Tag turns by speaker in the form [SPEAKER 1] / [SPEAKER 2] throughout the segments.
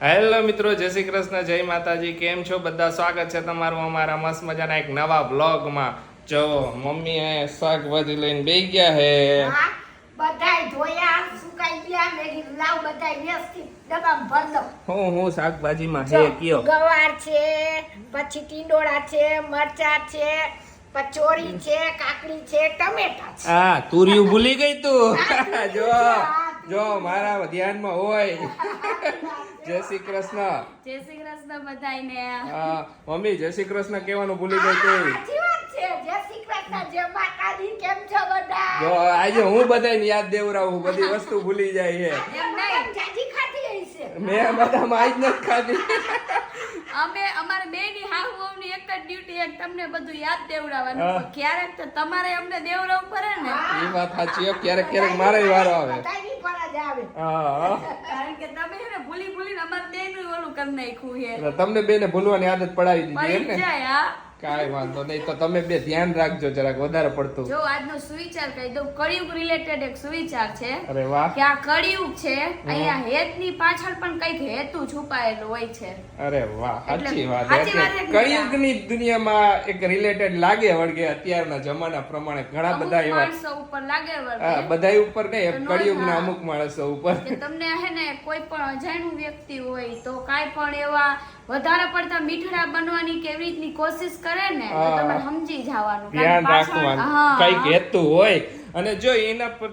[SPEAKER 1] Hello મિત્રો જય શ્રી કૃષ્ણ જય માતાજી કેમ છો? બધા સ્વાગત છે તમારું અમારા મસ્ત મજાના એક નવા બ્લોગમાં જો મમ્મી એ શાકભાજી લઈને બેસી ગયા હે.
[SPEAKER 2] બધાય ધોયા સુકાઈ ગયા મેં લાવ બધાય વ્યવસ્થિત ડબ્બામાં ભર દઉં
[SPEAKER 1] હું હું શાકભાજીમાં હે કયો?
[SPEAKER 2] ગવાર છે પછી ટીંડોળા છે મરચા છે પચોરી છે કાકડી છે ટમેટા છે.
[SPEAKER 1] હા તુરિયું ભૂલી ગઈ તું. જો. જો મારા ધ્યાનમાં હોય. જય શ્રી કૃષ્ણ.
[SPEAKER 3] જય શ્રી કૃષ્ણ બધાને
[SPEAKER 1] હા મમ્મી જય શ્રી કૃષ્ણ કહેવાનું ભૂલી ગઈ તું.
[SPEAKER 2] સાચી વાત છે. જય શ્રી કૃષ્ણ જય માતાજી કેમ છો બધા?
[SPEAKER 1] જો આજે હું બધાને યાદ દેવરાવું. બધી વસ્તુ ભૂલી જાય છે.
[SPEAKER 2] એમ નહીં. જાજી
[SPEAKER 1] મેં બધામાં આજ નથી ખાધી.
[SPEAKER 3] અમે અમારે બે ની વહુની એક જ ડ્યુટી એક તમને બધું યાદ દેવડાવવાનું. ક્યારેક તો તમારે અમને દેવડાવવું પડે ને.
[SPEAKER 1] એ વાત સાચી છે ક્યારેક ક્યારેક મારે વારો આવે.
[SPEAKER 3] કારણ કે તમે એને ભૂલી ભૂલીને અમારે બેનું ઓલું કરી નાખ્યું છે
[SPEAKER 1] એટલે તમને બેને ભૂલવાની આદત પડાવી દીધી એમ ને?
[SPEAKER 3] જાય હા.
[SPEAKER 1] કાંઈ વાંધો નહીં. તો તમે બે ધ્યાન રાખજો જરાક વધારે પડતું.
[SPEAKER 3] જો આજનો સુવિચાર કહી દઉં. કળિયુગ રિલેટેડ એક સુવિચાર છે.
[SPEAKER 1] અરે વાહ.
[SPEAKER 3] કે આ કળિયુગ છે અહીંયા હેતની પાછળ પણ કંઈક હેતુ છુપાયેલું હોય છે.
[SPEAKER 1] અરે વાહ સાચી વાત. એટલે કળિયુગની દુનિયામાં એક રિલેટેડ લાગે વળગે અત્યારના જમાના પ્રમાણે ઘણા બધા એવા
[SPEAKER 3] માણસો ઉપર લાગે વળગે.
[SPEAKER 1] બધાય ઉપર નહીં
[SPEAKER 3] કળિયુગ ના
[SPEAKER 1] કળિયુગના અમુક માણસો ઉપર.
[SPEAKER 3] તમને હે ને કોઈ પણ અજાણ્યું વ્યક્તિ હોય તો કાંઈ પણ એવા વધારે પડતા મીઠડા બનવાની કેવી રીતની કોશિશ કરે ને તો તમે સમજી જવાનું.
[SPEAKER 1] ધ્યાન રાખવાનું. કંઈક હેતુ હોય. અને જો એના પર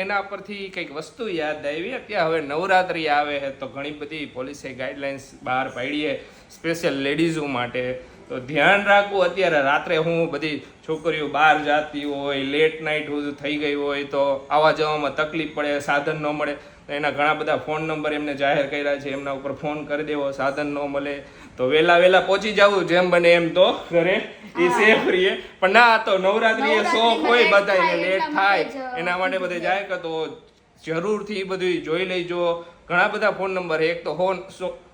[SPEAKER 1] એના પરથી કંઈક વસ્તુ યાદ આવી અત્યારે હવે નવરાત્રી આવે છે તો ઘણી બધી પોલીસે ગાઈડલાઇન્સ બહાર પાડીએ સ્પેશિયલ લેડીઝો માટે. તો ધ્યાન રાખવું અત્યારે રાત્રે હું બધી છોકરીઓ બહાર જાતી હોય લેટ નાઇટ થઈ ગઈ હોય તો આવવા જવામાં તકલીફ પડે સાધન ન મળે. એના ઘણા બધા ફોન નંબર એમને જાહેર કર્યા છે એમના ઉપર ફોન કરી દેવો સાધન ન મળે. તો વહેલા વહેલા પહોંચી જવું જેમ બને એમ તો ઘરે. એ સેફ રહીએ. પણ ના તો નવરાત્રી એ શોખ હોય બધા લેટ થાય એના માટે બધે જાય કે તો જરૂરથી બધું જોઈ લેજો. ઘણા બધા ફોન નંબર એક તો ફોન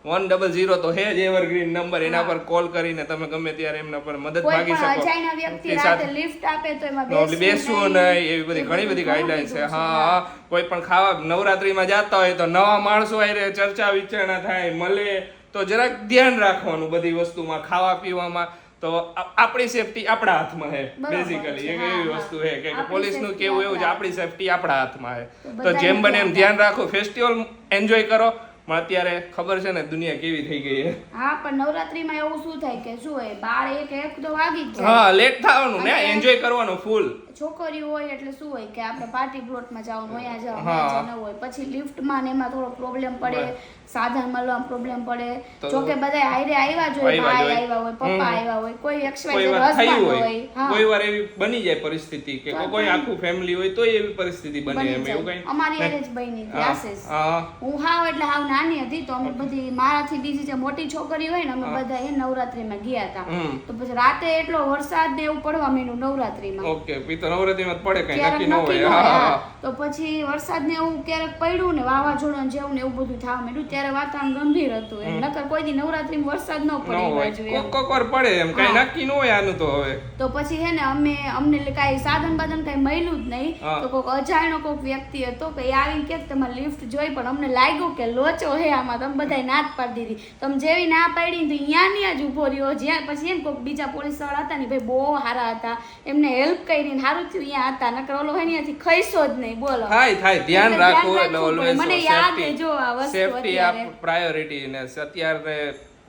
[SPEAKER 1] વન ડબલ ઝીરો તો હે જ એવરગ્રીન નંબર એના પર કોલ કરીને તમે ગમે ત્યારે એમના પર મદદ માંગી શકો.
[SPEAKER 3] વ્યક્તિ રાતે
[SPEAKER 1] સાથે-
[SPEAKER 3] લિફ્ટ આપે તો એમાં
[SPEAKER 1] બેસવું નહીં. એવી બધી ઘણી બધી ગાઈડલાઈન છે. હા કોઈ પણ ખાવા નવરાત્રીમાં જતા હોય તો નવા માણસો આવીને ચર્ચા વિચારણા થાય મળે. તો જરાક ધ્યાન રાખવાનું બધી વસ્તુમાં ખાવા પીવામાં. તો આપણી સેફટી આપણા હાથમાં છે. બેઝિકલી એક એવી વસ્તુ છે કે પોલીસનું કેવું એવું છે
[SPEAKER 3] આપણી
[SPEAKER 1] સેફટી આપણા હાથમાં છે
[SPEAKER 3] તો
[SPEAKER 1] જેમ બને એમ
[SPEAKER 3] ધ્યાન
[SPEAKER 1] રાખો. ફેસ્ટિવલ એન્જોય કરો. પણ અત્યારે ખબર છે ને દુનિયા કેવી થઈ ગઈ છે.
[SPEAKER 3] હા પણ નવરાત્રીમાં એવું શું થાય કે શું હોય? બાર એક એક તો વાગી જ જાય.
[SPEAKER 1] હા લેટ થવાનું ને એન્જોય કરવાનું ફૂલ
[SPEAKER 3] છોકરી હોય એટલે શું હોય કે આપણે પાર્ટી પ્લોટમાં જવાનું હોય જવાનું. જવાનું હોય. પછી લિફ્ટમાં ને એમાં થોડો પ્રોબ્લેમ પડે સાધન મળવામાં પ્રોબ્લેમ પડે. જો કે બધા હારે આવ્યા જ હોય. ભાઈ આવ્યા હોય પપ્પા. આવ્યા હોય કોઈ એક્સવાય હસબન્ડ
[SPEAKER 1] હોય. કોઈ વાર એવી બની જાય પરિસ્થિતિ કે કોઈ આખું ફેમિલી હોય તો એવી પરિસ્થિતિ બને એમ એવું કઈ
[SPEAKER 3] અમારી એરેજ બની ક્લાસીસ
[SPEAKER 1] હા,
[SPEAKER 3] હાવ એટલે હાવ નાની હતી તો અમે બધી મારાથી બીજી જે મોટી છોકરી હોય ને અમે બધા એ નવરાત્રીમાં ગયા હતા. તો પછી રાતે એટલો વરસાદ ને એવું પડવા માંડ્યું નવરાત્રીમાં.
[SPEAKER 1] ઓકે તો નવરાત્રીમાં જ પડે કઈ નક્કી ન હોય. હા.
[SPEAKER 3] તો પછી વરસાદ ને એવું ક્યારેક પડ્યું ને વાવાઝોડું જેવું ને એવું બધું થવા માંડ્યું ત્યારે વાતાવરણ ગંભીર હતું. એમ નકર કોઈ દી નવરાત્રી વરસાદ ન પડે એમ.
[SPEAKER 1] કોક કોક વાર પડે એમ. કઈ નક્કી ન હોય આનું તો હવે.
[SPEAKER 3] તો પછી હે ને અમે અમને કઈ સાધન બાધન કઈ મળ્યું જ નહીં. તો કોઈક અજાણ્યો કોઈક વ્યક્તિ હતો કે આવીને કે તમારે લિફ્ટ જોઈ પણ અમને લાગ્યું કે લોચો હે આમાં. તમે બધાય ના પાડી દીધી. તમે જેવી ના પાડી તો અહીંયા ની જ ઊભો રહ્યો. જ્યાં પછી એમ કોઈક બીજા પોલીસવાળા હતા ને ભાઈ બહુ સારા હતા. એમને હેલ્પ કરી ને સારું થયું અહીંયા હતા નકર ઓલો હોય ત્યાંથી ખઈશો જ નહીં બોલો.
[SPEAKER 1] થાય થાય ધ્યાન
[SPEAKER 3] રાખો
[SPEAKER 1] એટલે ઓલવેઝ
[SPEAKER 3] મને યાદ છે જો આ વસ્તુ
[SPEAKER 1] સેફટી. આપ પ્રાયોરિટી ને અત્યારે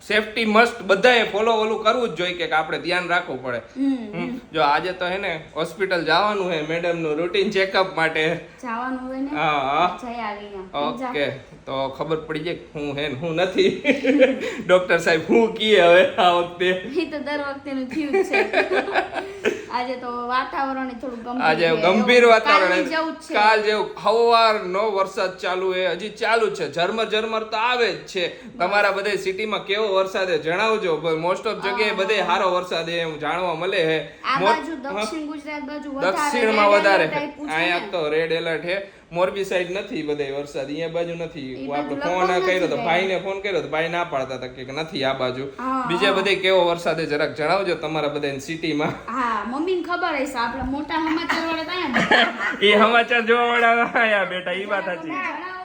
[SPEAKER 1] સેફટી મસ્ટ બધાએ ફોલો ઓલું કરવું જ જોઈએ કે આપણે ધ્યાન રાખવું પડે. જો આજે તો હે ને હોસ્પિટલ જવાનું હે મેડમનું રૂટીન ચેકઅપ માટે.
[SPEAKER 3] જવાનું હોય ને?
[SPEAKER 1] હા હા.
[SPEAKER 3] જઈ આવી
[SPEAKER 1] ઓકે તો ખબર પડી જાય હું હે ને હું નથી. ડોક્ટર સાહેબ હું કીએ હવે આ વખતે?
[SPEAKER 3] એ તો દર વખતેનું થયું છે. આજે તો વાતાવરણ થોડું ગંભીર
[SPEAKER 1] આજે ગંભીર વાતાવરણ કાલ જેવું હવાર નો વરસાદ ચાલુ છે હજી ચાલુ છે. ઝરમર ઝરમર તો આવે જ છે. તમારા બધે સિટીમાં કેવો વરસાદ છે જણાવજો. મોસ્ટ ઓફ જગ્યાએ બધે સારો વરસાદ છે એમ જાણવા મળે છે
[SPEAKER 3] દક્ષિણ ગુજરાત બાજુ
[SPEAKER 1] દક્ષિણમાં વધારે અહીંયા તો રેડ એલર્ટ છે મોરબી સાઈડ નથી બધે વરસાદ અહીંયા બાજુ નથી. હું આપણે ફોન કર્યો તો
[SPEAKER 3] ભાઈ
[SPEAKER 1] ભાઈને ફોન કર્યો તો ભાઈ ના પાડતા હતા કે નથી આ બાજુ. બીજા બધે કેવો વરસાદ જરાક જણાવજો તમારા બધા સિટીમાં
[SPEAKER 3] હા મમ્મીને ખબર હશે આપણે મોટા સમાચાર વાળા.
[SPEAKER 1] એ સમાચાર જોવા વાળા આયા બેટા એ વાત સાચી.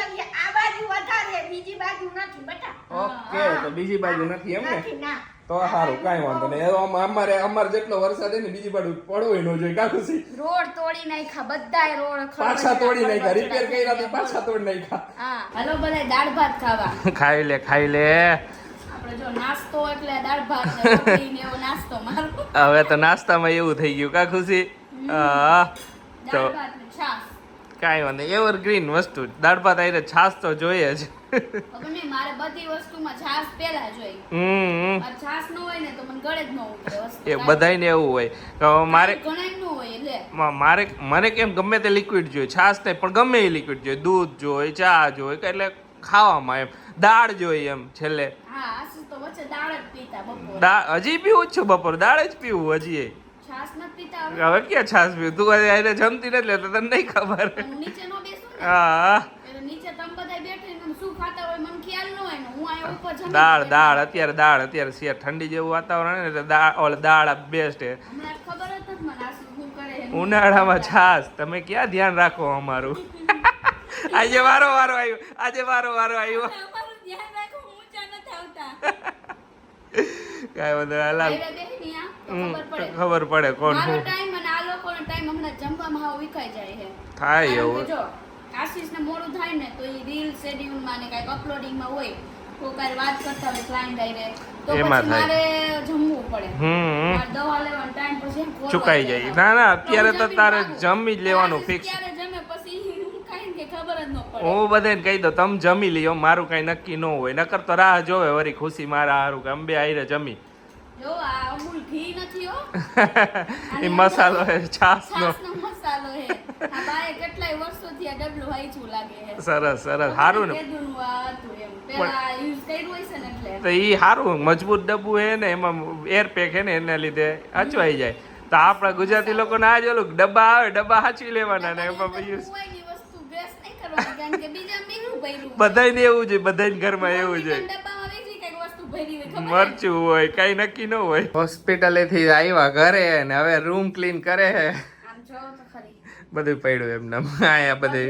[SPEAKER 2] જગ્યાએ આ બાજુ વધારે બીજી બાજુ નથી બેટા.
[SPEAKER 1] ઓકે તો બીજી બાજુ નથી એમ ને?
[SPEAKER 2] ના.
[SPEAKER 1] તો સારું કાઈ વાંધો નહીં. હવે અમારે અમારે જેટલો વરસાદ હે ને બીજી બાજુ પડવો ન જોઈએ. કા ખુશી
[SPEAKER 3] રોડ તોડી નાખ્યા બધાય રોડ
[SPEAKER 1] પાછા તોડી નાખ્યા. રિપેર કર્યા
[SPEAKER 3] તો
[SPEAKER 1] પાછા તોડી નાખ્યા.
[SPEAKER 3] હા. હાલો બધા દાળ ભાત ખાવા.
[SPEAKER 1] ખાઈ લે ખાઈ લે.
[SPEAKER 3] આપણે જો નાસ્તો એટલે દાળ ભાત ને રોટલી ને એવો નાસ્તો મારો
[SPEAKER 1] હવે તો નાસ્તામાં એવું થઈ ગયું. કા ખુશી? તો કાંઈ વાંધો એવર એવરગ્રીન વસ્તુ. દાળ ભાત આઈને છાશ તો જોઈએ જ.
[SPEAKER 3] મારે બધી વસ્તુમાં છાશ પહેલા જોઈ
[SPEAKER 1] હમ
[SPEAKER 3] છાશ ન હોય ને તો મને ગળે જ ન ઉતરે
[SPEAKER 1] એ બધાયને એવું હોય. તો મારે
[SPEAKER 3] હોય
[SPEAKER 1] મારે મને કેમ ગમે તે લિક્વિડ જોઈએ. છાશ નહીં પણ ગમે એ લિક્વિડ જોઈએ. દૂધ જોઈએ ચા જોઈએ કે એટલે ખાવામાં એમ. દાળ જોઈએ એમ છેલ્લે. હજી પીવું જ છું બપોર. દાળ જ પીવું હજી
[SPEAKER 3] હવે?
[SPEAKER 1] કે છાશ પીવું? તું એને જમતી નથી એટલે તને નહીં ખબર.
[SPEAKER 3] હું
[SPEAKER 1] દાળ દાળ અત્યારે દાળ અત્યારે છે ઠંડી જેવું વાતાવરણ ને એટલે દાળ દાળ બેસ્ટ છે. ઉનાળામાં છાશ તમે ક્યાં ધ્યાન રાખો અમારું? આજે વારો વારો આવ્યો. આજે વારો વારો આવ્યો. કાંઈ વાંધો હાલ
[SPEAKER 3] ખબર પડે.
[SPEAKER 1] ખબર પડે કોણ
[SPEAKER 3] મારો
[SPEAKER 1] શું
[SPEAKER 3] ટાઈમ અને આ લોકોનો ટાઈમ હમણાં જમવામાં હાવ વિખાઈ જાય છે.
[SPEAKER 1] થાય એવું.
[SPEAKER 3] જો આશીષને મોડું થાય ને તો એ રીલ શેડ્યુલમાં ને કાંઈક અપલોડિંગમાં હોય કાંઈ વાત કરતા હોય ક્લાયન્ટ આઈને તો પછી. મારે જમવું પડે.
[SPEAKER 1] હમ
[SPEAKER 3] દવા લેવાનો ટાઈમ પછી
[SPEAKER 1] ચુકાઈ જાય. ના ના અત્યારે તો તારે જમી જ લેવાનું ફિક્સ
[SPEAKER 3] ક્યારે જમે પછી હું ખાઈને કે ખબર જ ન પડે
[SPEAKER 1] હું બધાને કહી દઉં તમે જમી લ્યો મારું કઈ નક્કી ન હોય. નકર તો રાહ જોવે વરી ખુશી મારા હારું કે અંબે આઈને જમી. એ મસાલો હે
[SPEAKER 3] હે.
[SPEAKER 1] સરસ સરસ સારું ને.
[SPEAKER 3] યુઝ
[SPEAKER 1] તો એ સારું મજબૂત ડબ્બુ હે ને એમાં એર પેક હે ને એના લીધે અચવાઈ જાય. તો આપણા ગુજરાતી લોકોને આ જ ઓલું ડબ્બા આવે ડબ્બા હાચવી લેવાના ને એમાં પછી બધાયને એવું છે બધાને ઘરમાં એવું છે? મરચું હોય કઈ નક્કી ન હોય. હોસ્પિટલેથી આવ્યા ઘરે ને હવે રૂમ ક્લીન કરે હે
[SPEAKER 3] આમ જોવો તો ખરી.
[SPEAKER 1] બધું પડ્યું એમને આયા બધું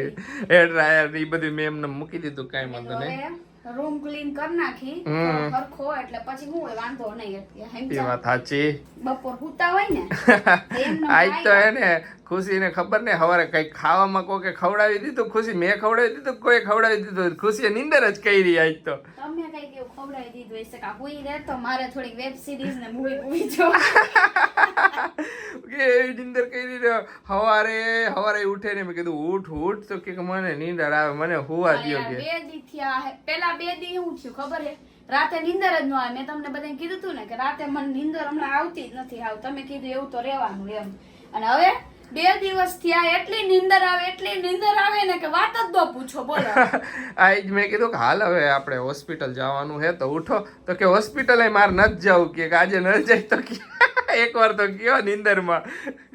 [SPEAKER 1] હેર ડ્રાયર ને બધું મેં એમને મૂકી દીધું કાંઈ વાંધો નહીં.
[SPEAKER 3] રૂમ ક્લીન કરી નાખી હરખો એટલે પછી હું વાંધો નહીં
[SPEAKER 1] એ વાત સાચી.
[SPEAKER 3] બપોર હુતા હોય ને
[SPEAKER 1] આજ તો એને ખુશીને ખબર ને હવારે કઈ ખાવામાં કોકે ખવડાવી દીધું ખુશી મેં ખવડાવી દીધું કોઈ ખવડાવી દીધું ખુશી નીંદર જ કરી આજ તો.
[SPEAKER 3] તમે કઈ કેવું ખવડાવી દીધું હશે કા હુઈ રહે તો મારે થોડી વેબ સિરીઝ ને મૂવી મૂવી જો
[SPEAKER 1] કે એવી નીંદર કરી રહ્યો હવારે હવારે ઉઠે ને મેં કીધું ઉઠ ઉઠ. તો કે મને નીંદર આવે મને હુવા દ્યો કે.
[SPEAKER 3] બે દી થયા હે. બે દી હું થયું ખબર હે રાતે નીંદર જ ન આવે. મેં તમને બધાને કીધું હતું ને કે રાતે મને નીંદર હમણાં આવતી જ નથી આવ તમે કીધું એવું તો રહેવાનું એમ. અને હવે બે દિવસ થયા એટલી નીંદર આવે એટલી નીંદર આવે ને કે વાત જ ન પૂછો બોલો.
[SPEAKER 1] આજ મેં કીધું કે હાલ હવે આપણે હોસ્પિટલ જવાનું હે તો ઉઠો. તો કે હોસ્પિટલે માર નથી જવું કે આજે ન જાય તો કે એકવાર તો કયો નિંદરમાં.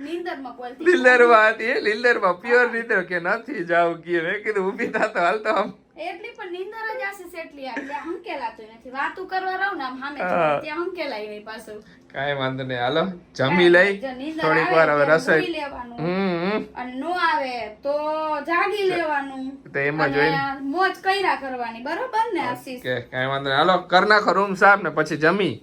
[SPEAKER 3] નિંદરમાં બોલતી
[SPEAKER 1] લીલરમાં હતી લીલરમાં પ્યોર નીંદર કે નથી જાવ કે. મેં કીધું ઊભી થા તો હાલ તો આમ
[SPEAKER 3] એટલી પણ નીંદર જ આશીષ એટલી આવે ત્યાં હંકેલાતું નથી. વાતું કરવા રહું ને આમ સામે ત્યાં હંકેલાય નહીં પાછું.
[SPEAKER 1] કાઈ વાંધો નહીં. હાલો જમી લઈ.
[SPEAKER 3] જો
[SPEAKER 1] થોડીક વાર હવે રસોઈ.
[SPEAKER 3] લેવાનું. અને નો આવે તો જાગી લેવાનું.
[SPEAKER 1] તો એમાં જોઈને
[SPEAKER 3] મોજ કઈરા કરવાની. બરોબર ને આશીષ?
[SPEAKER 1] કે કાઈ વાંધો નહીં. હાલો કર નાખો રૂમ સાફ ને પછી જમી.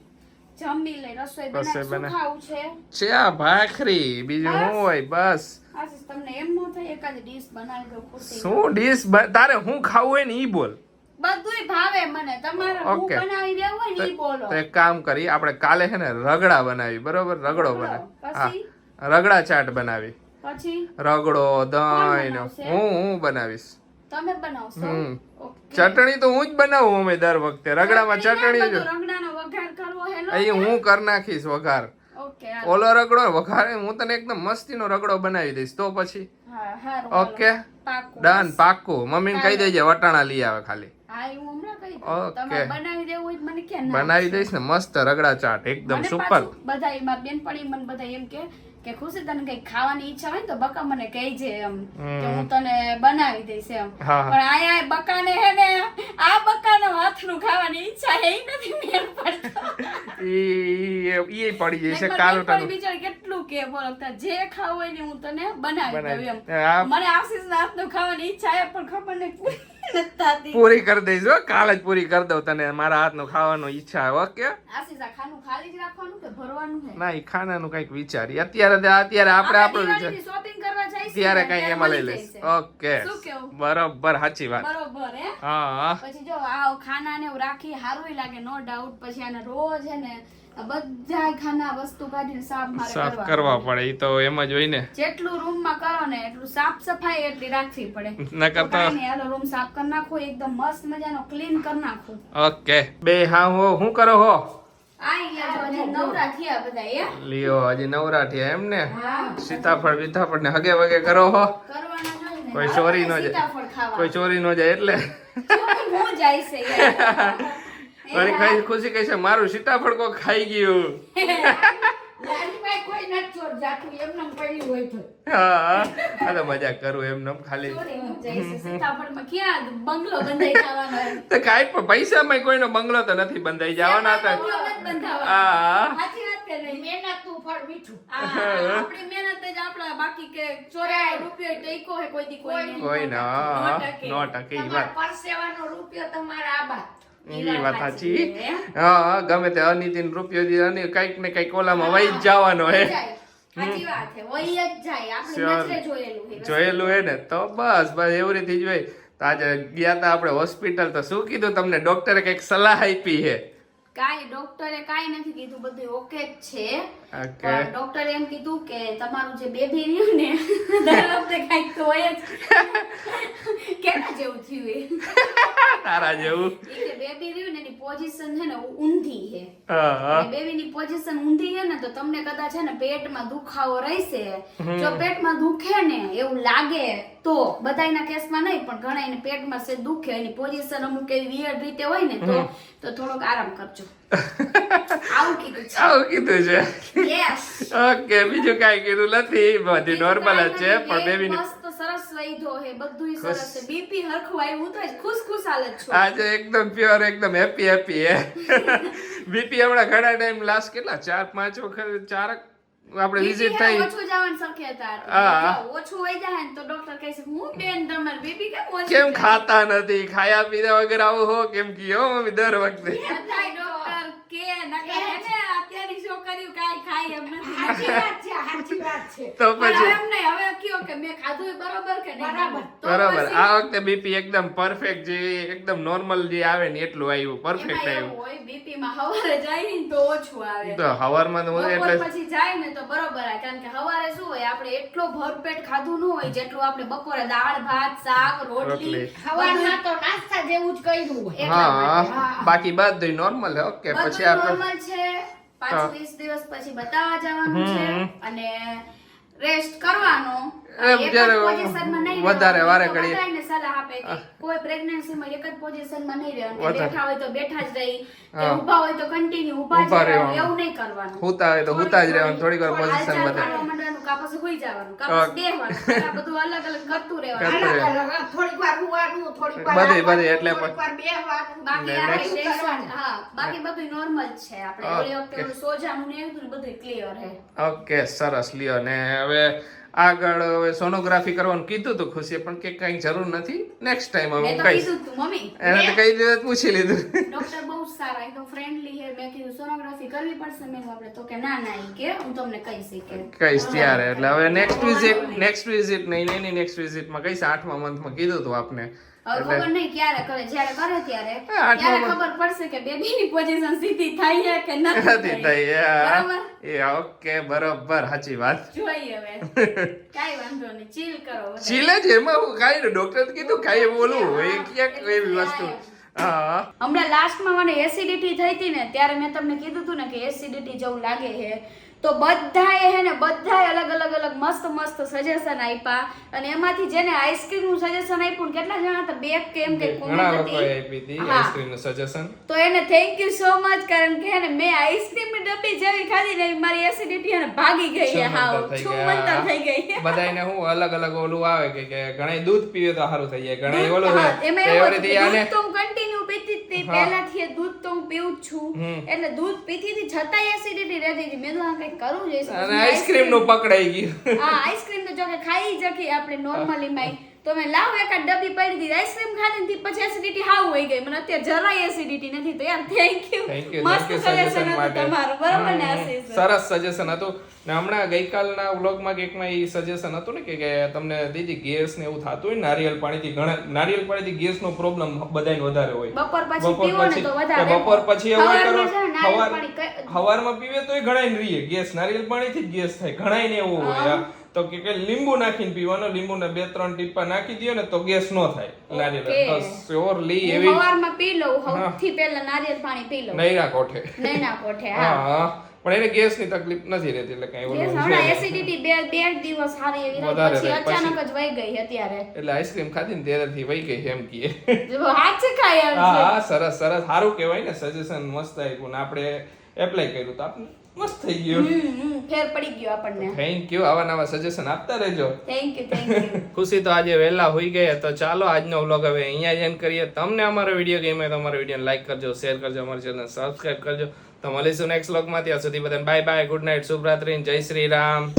[SPEAKER 3] જમી લઈ. રસોઈ બનાવી શું છે.
[SPEAKER 1] આ ભાખરી બીજું. શું હોય? બસ.
[SPEAKER 3] આશીષ તમને એમ ન થાય એકાદ ડીશ બનાવી દો ખુશી
[SPEAKER 1] શું ડીશ તારે હું ખાવું હોય ને ઈ બોલ.
[SPEAKER 3] બધુંય ભાવે મને. તમારે હું બનાવી દેવું હોય ને ઈ બોલો.
[SPEAKER 1] તો એક કામ કરી આપણે કાલે છે ને રગડા બનાવી બરોબર? રગડો. બનાવી. હા. રગડા ચાટ બનાવી.
[SPEAKER 3] પછી?
[SPEAKER 1] રગડો દહીં હું હું બનાવીશ.
[SPEAKER 3] તમે બનાવશો.
[SPEAKER 1] ચટણી તો હું જ બનાવું અમે દર વખતે. રગડામાં ચટણી જ.
[SPEAKER 3] રગડાનો વઘાર કરવો
[SPEAKER 1] હું કરી નાખીશ વઘાર. ઓલો રગડો વઘારે હું તને એકદમ મસ્તીનો રગડો બનાવી દઈશ તો પછી? ઓકે ડન પાક્કું મમ્મીને કહી દેજે વટાણા લઈ આવે ખાલી.
[SPEAKER 3] તમારે બનાવી
[SPEAKER 1] દઈશ ને મસ્ત રગડા ચાટ એકદમ સુપર
[SPEAKER 3] બધા એમાં બેનપણી મને બધા એમ કે કે ખુશી તને કઈ ખાવાની ઈચ્છા હોય ને તો બકા મને કહેજે એમ કે હું તને બનાવી દઈશ એમ.
[SPEAKER 1] હા.
[SPEAKER 3] પણ આયા બકાને હે ને આ બકાના હાથનું ખાવાની ઈચ્છા હે નથી મેળ પડતો.
[SPEAKER 1] ઈ ઈ પડી જશે કાલો
[SPEAKER 3] બેનપણી બિચારી કેટલું કે બોલતા જે ખાવું હોય ને હું તને બનાવી દઉં એમ. મને આશીષ ના હાથનું ખાવાની ઈચ્છા હે પણ ખબર નથી
[SPEAKER 1] પૂરી કરી દઈશ હો કાલે જ પૂરી કરી દઉં તને મારા હાથનું ખાવાનું ઈચ્છા ઓકે
[SPEAKER 3] આશીષ આ ખાનું ખાલી જ રાખવાનું કે ભરવાનું છે
[SPEAKER 1] ના એ ખાનાનું કંઈક વિચારી અત્યારે તો- અત્યારે આપણે આપણું વિચાર ત્યારે કઈ એમાં લઈ લઈશ. ઓકે. બરોબર સાચી વાત.
[SPEAKER 3] બરોબર હે?
[SPEAKER 1] હા. હા
[SPEAKER 3] પછી જો આ ખાના ને રાખી સારું લાગે નો ડાઉટ પછી આને રોજ હે ને બધા ખાના વસ્તુ કાઢીને સાફ મારે
[SPEAKER 1] સાફ
[SPEAKER 3] કરવા
[SPEAKER 1] પડે. એ તો એમ જ હોય ને.
[SPEAKER 3] જેટલું રૂમમાં કરો ને એટલું સાફ સફાઈ એટલી રાખવી પડે. ના કરતા હાલો રૂમ સાફ કરી નાખો એકદમ મસ્ત મજાનો ક્લીન કરી નાખો.
[SPEAKER 1] ઓકે. બે હા હો શું કરો હો? લ્યો હજી નવરાઠી એમ ને? સીતાફળ બીતાફળ ને હગે વગે કરો હો. કોઈ ચોરી
[SPEAKER 3] નો
[SPEAKER 1] જાય. કોઈ ચોરી નો જાય એટલે. ખાઈ ખુશી કહે છે મારું સીતાફળ કોઈ ખાઈ ગયું.
[SPEAKER 2] લારીમાં કોઈ નથી ચોર જાતું એમને એમ પડ્યું
[SPEAKER 1] હા તો મજાક કરું એમને ખાલી.
[SPEAKER 3] ચોરી હું જાય છે. સીતાફળમાં ક્યાં બંગલો બંધાઈ જવાનો એમ?
[SPEAKER 1] તો કાંઈ પણ પૈસામાં કોઈનો બંગલો તો નથી બંધાઈ જવાના હતા
[SPEAKER 3] કોઈ. દી
[SPEAKER 1] ના
[SPEAKER 3] નો ટકે.
[SPEAKER 1] વાત.
[SPEAKER 2] પરસેવાનો રૂપિયો તમારા આબા
[SPEAKER 1] ઈ વાત સાચી
[SPEAKER 3] હા?
[SPEAKER 1] ગમે તે અનિતિન રૂપિયો દી અને કંઈક ને કંઈક ઓલામાં વહી જ જવાનો હે.
[SPEAKER 3] જોયેલું
[SPEAKER 1] હે ને તો બસ બસ એવી રીતે જ હોય. તો આજે ગયા તા આપણે હોસ્પિટલ તો શું કીધું તમને? ડોક્ટરે કંઈક સલાહ આપી હે.
[SPEAKER 3] કાંઈ ડોક્ટરે કાંઈ નથી કીધું બધું ઓકે જ છે.
[SPEAKER 1] ઓકે.
[SPEAKER 3] પણ ડોક્ટરે એમ કીધું કે તમારું જે બેબી રહ્યું ને દર વખતે કાઈક તો હોય જ. કેના જેવું થયું
[SPEAKER 1] તારા જેવું.
[SPEAKER 3] બેબી રહ્યું ને એની પોઝિશન છે ને ઊંધી છે. બેબી ની પોઝિશન ઊંધી છે ને તો તમને કદાચ છે ને પેટમાં દુખાવો રહેશે. જો પેટમાં દુખે ને એવું લાગે તો બધાયના કેસમાં નહીં પણ ઘણા એને પેટમાં છે દુખે એની પોઝિશન અમુક એવી વિયર્ડ રીતે હોય ને તો તો થોડોક આરામ કરજો. આવું કીધું છે.
[SPEAKER 1] આવું કીધું છે.
[SPEAKER 3] યસ
[SPEAKER 1] ઓકે બીજું કાંઈ કીધું નથી. બધી નોર્મલ જ છે પણ બેબીની
[SPEAKER 3] વૈધો હે બધું સરસ છે. બીપી હરખું આવ્યું તો ખુશ ખુશ હાલત છું.
[SPEAKER 1] આજે એકદમ પ્યોર એકદમ હેપી હેપી હે. બીપી હમણાં ઘણા ટાઈમ લાસ્ટ કેટલા? ચાર પાંચ વખત ચાર આપણે વિઝિટ થઈ.
[SPEAKER 3] ઓછું જવાની શક્યતા
[SPEAKER 1] હા.
[SPEAKER 3] ઓછું હોય જાય ને તો ડોક્ટર કહે છે હું બેન તમાર બીપી કેમ ઓછું
[SPEAKER 1] કેમ ખાતા નથી? ખાયા પીધા વગર આવો હો? કેમ કયો મમ્મી દર વખતે.
[SPEAKER 3] ડોક્ટર કે નકર હે ને શું કર્યું? કાઈ ખાઈ એમ નથી.
[SPEAKER 1] તો પછી
[SPEAKER 3] હવે કયો કે મેં ખાધું બરોબર કે
[SPEAKER 2] બરાબર.
[SPEAKER 1] બરાબર. આ વખતે બીપી એકદમ પરફેક્ટ જે એકદમ નોર્મલ જે આવે ને એટલું આવ્યું. પરફેક્ટ આવ્યું.
[SPEAKER 3] હોય બીપી માં હવારે જાય ને તો ઓછું આવે.
[SPEAKER 1] તો હવારમાં તો એટલે
[SPEAKER 3] પછી જાય ને તો બરોબર આવે. કારણ કે હવારે શું હોય આપણે એટલો ભરપેટ ખાધું ન હોય જેટલું આપણે બપોરે દાળ ભાત શાક રોટલી.
[SPEAKER 2] સવારમાં તો નાસ્તા જેવું જ કર્યું હોય.
[SPEAKER 1] હા બાકી બધું નોર્મલ ઓકે પછી આપણે
[SPEAKER 3] normal છે. પાંચ વીસ દિવસ પછી બતાવવા જવાનું છે અને રેસ્ટ કરવાનો
[SPEAKER 1] વધારે વારે
[SPEAKER 3] તો
[SPEAKER 1] ઘડીએ.
[SPEAKER 3] સલાહ આપે કે કોઈ પ્રેગ્નન્સીમાં એક જ પોઝિશનમાં નહીં રહેવાનું બેઠા હોય તો બેઠા જ રહી. ઊભા હોય તો કન્ટિન્યુ ઊભા જ રહેવાનું. એવું નહીં કરવાનું.
[SPEAKER 1] હુતા હોય તો હુતા જ રહેવાનું થોડીક વાર પોઝિશન બદલે
[SPEAKER 3] કરવા માંડવાનું, કાં પછી હુઈ જવાનું કાં પછી બધું અલગ અલગ કરતું રહેવાનું.
[SPEAKER 1] કરતું
[SPEAKER 2] અલગ અલગ થોડીક વાર રૂવાનું થોડીક વાર
[SPEAKER 1] બધે, બધે, એટલે
[SPEAKER 2] થોડીક
[SPEAKER 3] બાકી આ હા બાકી બધું નોર્મલ છે. આપણે ઓલી વખતે સોજાનું ને એવું બધું ક્લિયર
[SPEAKER 1] ઓકે સરસ. લ્યો ને હવે આગળ હવે સોનોગ્રાફી કરવાનું કીધું હતું ખુશી પણ કે કઈ જરૂર નથી. નેક્સ્ટ ટાઈમ હવે હું કહીશ. એને તો કઈ દિવસ પૂછી લીધું.
[SPEAKER 3] ડોક્ટર બહુ સારા એકદમ ફ્રેન્ડલી હે મેં કીધું સોનોગ્રાફી કરવી પડશે. મેં આપણે તો કે ના ના કે હું તમને કહીશ કે.
[SPEAKER 1] કહીશ ત્યારે એટલે હવે નેક્સ્ટ વિઝિટ નેક્સ્ટ વિઝિટ નહીં. નહીં નેક્સ્ટ વિઝિટમાં કહીશ. આઠમા મંથમાં કીધું હતું આપને.
[SPEAKER 3] ખબર નહીં ક્યારે કરે જ્યારે કરે ત્યારે. ત્યારે ખબર પડશે કે બેબીની પોઝિશન સીધી થઈ છે કે
[SPEAKER 1] નથી
[SPEAKER 3] નથી
[SPEAKER 1] થઈ.
[SPEAKER 3] થઈ બરાબર?
[SPEAKER 1] એ ઓકે બરોબર સાચી વાત.
[SPEAKER 3] જોઈએ હવે. કાઈ વાંધો નહીં ચીલ કરો બધા.
[SPEAKER 1] જ એમાં હું કાંઈ ડોક્ટર કીધું કાંઈ બોલું એ ક્યાંક એવી વસ્તુ.
[SPEAKER 3] હમણાં લાસ્ટમાં મને એસિડિટી થઈ હતી ને ત્યારે મેં તમને કીધું હતું ને કે એસિડિટી જેવું લાગે છે. તો બધાએ હે ને બધાએ અલગ અલગ અલગ મસ્ત મસ્ત સજેશન આપ્યા. અને એમાંથી જેને આઈસ્ક્રીમનું સજેશન આપ્યું કેટલા જણા હતા? બે કે એમ કે કોમેન્ટ હતી.
[SPEAKER 1] આઈસ્ક્રીમનું સજેશન
[SPEAKER 3] તો એને થેન્ક યુ સો મચ કારણ કે હે ને મે આઈસ્ક્રીમની ડબ્બી જેવી ખાધી ને મારી એસિડિટી અને ભાગી ગઈ છે હાવ. છુમંતર થઈ ગઈ
[SPEAKER 1] બધાને હું અલગ અલગ ઓલું આવે કે કે ઘણા દૂધ પીવે તો સારું થઈ જાય ઘણા
[SPEAKER 3] દૂધ-
[SPEAKER 1] ઓલું થાય
[SPEAKER 3] એમાં
[SPEAKER 1] તો
[SPEAKER 3] એવું
[SPEAKER 1] એવી
[SPEAKER 3] હતું
[SPEAKER 1] આને
[SPEAKER 3] તો હું કન્ટિન્યુ પીતી હતી, પહેલાથી દૂધ તો હું પીવું જ છું. એટલે દૂધ પીતી હતી છતાંય એસિડિટી રહેતી હતી. મેં આ કંઈક કરવું જોઈએ.
[SPEAKER 1] અને આઈસ્ક્રીમનું પકડાઈ ગયું.
[SPEAKER 3] હા આઈસ્ક્રીમ તો જો કે ખાઈ જકી આપણે નોર્મલી માં તો મેં લાવ એકાદ ડબ્બી પડી દીધી આઈસ્ક્રીમ ખાધી ને પછી એસિડિટી હાવ હોઈ ગઈ. મને અત્યારે જરાય એસિડિટી નથી તો યાર થેન્ક યુ મસ્ત સજેશન હતું તમારું. બરાબર ને આશીષ
[SPEAKER 1] સરસ સજેશન હતું. ને હમણાં ગઈકાલના વ્લોગમાં કે એ સજેશન હતું ને કે તમને દીદી ગેસ ને એવું થતું હોય નારિયેલ પાણીથી ઘણા નારિયેલ પાણીથી ગેસ નો પ્રોબ્લેમ બધાને વધારે હોય.
[SPEAKER 3] બપોર પછી
[SPEAKER 1] બપોર
[SPEAKER 3] પીવો ને
[SPEAKER 1] પછી-
[SPEAKER 3] તો વધારે.
[SPEAKER 1] બપોર પછી અવોઇડ કરો.
[SPEAKER 3] હવાર
[SPEAKER 1] હવારમાં પીવે તોય ઘણાય રહીએ. ગેસ નારિયેલ પાણીથી જ ગેસ થાય. ઘણાય ને એવું હોય. તો કે કે લીંબુ નાખીને પીવાનો લીંબુના બે ત્રણ ટીપા નાખી દયો ને તો ગેસ નો થાય નારિયેળ. તો. શ્યોરલી એવી
[SPEAKER 3] સવારમાં પી લઉં સૌથી પહેલા નારિયેળ પાણી પી લઉં.
[SPEAKER 1] નૈરા કોઠે
[SPEAKER 3] નૈના કોઠે હા.
[SPEAKER 1] પણ એને ગેસની તકલીફ નથી રહેતી એટલે કઈ ઓલું
[SPEAKER 3] હમણાં એસિડિટી બે બે દિવસ સારી એવી રહી પછી. અચાનક જ વહી ગઈ અત્યારે.
[SPEAKER 1] એટલે આઈસ્ક્રીમ ખાધી ને ત્યારેથી વહી ગઈ એમ કીએ
[SPEAKER 3] હાથ છે.
[SPEAKER 1] હા હા સરસ સરસ. સારું કહેવાય ને સજેશન મસ્ત આપ્યું ને આપણે એપ્લાય કર્યું તો આપણે મસ્ત થઈ ગયું.
[SPEAKER 3] ફેર પડી ગયો આપણને.
[SPEAKER 1] થેન્ક યુ આવા નવા સજેશન આપતા રહેજો.
[SPEAKER 3] થેન્ક યુ થેન્ક યુ
[SPEAKER 1] ખુશી તો આજે વહેલા હોઈ ગયા તો ચાલો આજનો વ્લોગ હવે અહીંયા જ end કરીએ. તમને અમારો વીડિયો ગમે તો અમારો વીડિયો લાઈક કરજો શેર કરજો અમારી ચેનલ સબસ્ક્રાઇબ કરજો. તો મળીશું નેક્સ્ટ વ્લોગમાં ત્યાં સુધી બધાને બાય બાય ગુડ નાઇટ શુભરાત્રી જય શ્રી રામ.